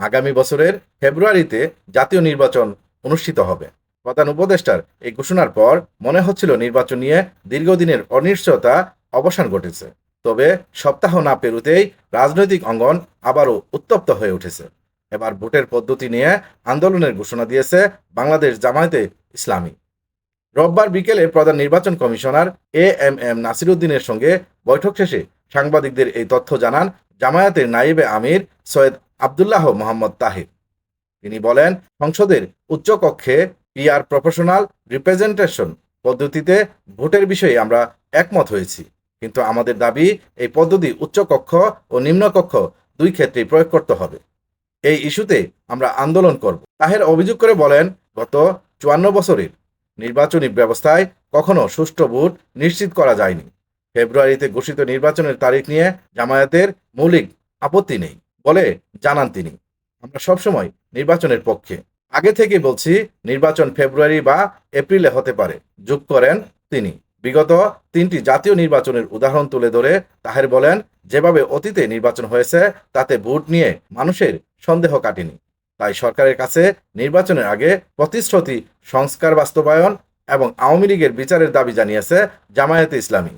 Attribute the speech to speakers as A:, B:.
A: আগামী বছরের ফেব্রুয়ারিতে জাতীয় নির্বাচন অনুষ্ঠিত হবে। প্রধান উপদেষ্টার এই ঘোষণার পর মনে হচ্ছিল নির্বাচন নিয়ে দীর্ঘদিনের অনিশ্চয়তা অবসান ঘটেছে। তবে সপ্তাহ না পেরুতেই রাজনৈতিক অঙ্গন আবারও উত্তপ্ত হয়ে উঠেছে। এবার ভোটের পদ্ধতি নিয়ে আন্দোলনের ঘোষণা দিয়েছে বাংলাদেশ জামায়াতে ইসলামী। রোববার বিকেলে প্রধান নির্বাচন কমিশনার এ এম এম নাসিরুদ্দিনের সঙ্গে বৈঠক শেষে সাংবাদিকদের এই তথ্য জানান জামায়াতের নাইবে আমির সৈয়দ আবদুল্লাহ মোহাম্মদ তাহির। তিনি বলেন, সংসদের উচ্চকক্ষে পিআর প্রফেশনাল রিপ্রেজেন্টেশন পদ্ধতিতে ভোটের বিষয়ে আমরা একমত হয়েছি। কিন্তু আমাদের দাবি, এই পদ্ধতি উচ্চকক্ষ ও নিম্নকক্ষ দুই ক্ষেত্রেই প্রয়োগ করতে হবে। এই ইস্যুতে আমরা আন্দোলন করব। তাহের অভিযোগ করে বলেন, গত চুয়ান্ন বছরের নির্বাচনী ব্যবস্থায় কখনো সুষ্ঠু ভোট নিশ্চিত করা যায়নি। ফেব্রুয়ারিতে ঘোষিত নির্বাচনের তারিখ নিয়ে জামায়াতের মৌলিক আপত্তি নেই। বলে জানান তিনি। আমরা সবসময় নির্বাচনের পক্ষে। আগে থেকে বলছি, নির্বাচন ফেব্রুয়ারি বা এপ্রিলে হতে পারে। যোগ করেন তিনি। বিগত তিনটি জাতীয় নির্বাচনের উদাহরণ তুলে ধরে তাহের বলেন, যেভাবে অতীতে নির্বাচন হয়েছে, তাতে ভোট নিয়ে মানুষের সন্দেহ কাটেনি। তাই সরকারের কাছে নির্বাচনের আগে প্রতিশ্রুতি, সংস্কার বাস্তবায়ন এবং আওয়ামী লীগের বিচারের দাবি জানিয়েছে জামায়াতে ইসলামী।